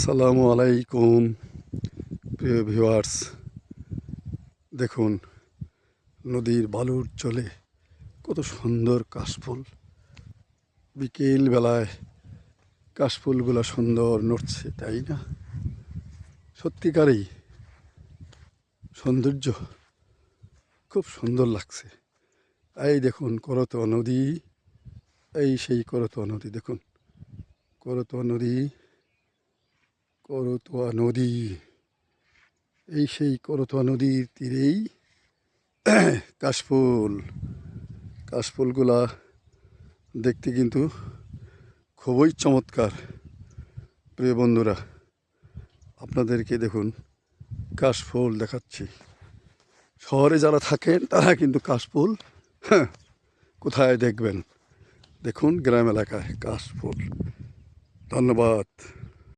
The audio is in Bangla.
আসসালামু আলাইকুম, প্রিয় ভিউয়ার্স। দেখুন, নদীর বালুর চলে কত সুন্দর কাশফুল। বিকেল বেলায় কাশফুলগুলো সুন্দর নড়ছে, তাই না? সত্যিকারেই সৌন্দর্য খুব সুন্দর লাগছে। এই দেখুন, করতোয়া নদী। এই সেই করতোয়া নদী, দেখুন। করতোয়া নদী করতোয়া নদী। এই সেই করতোয়া নদীর তীরেই কাশফুল। কাশফুলগুলা দেখতে কিন্তু খুবই চমৎকার। প্রিয় বন্ধুরা আপনাদেরকে দেখুন কাশফুল দেখাচ্ছি। শহরে যারা থাকেন তারা কিন্তু কাশফুল হ্যাঁ, কোথায় দেখবেন? দেখুন গ্রাম এলাকায় কাশফুল। ধন্যবাদ।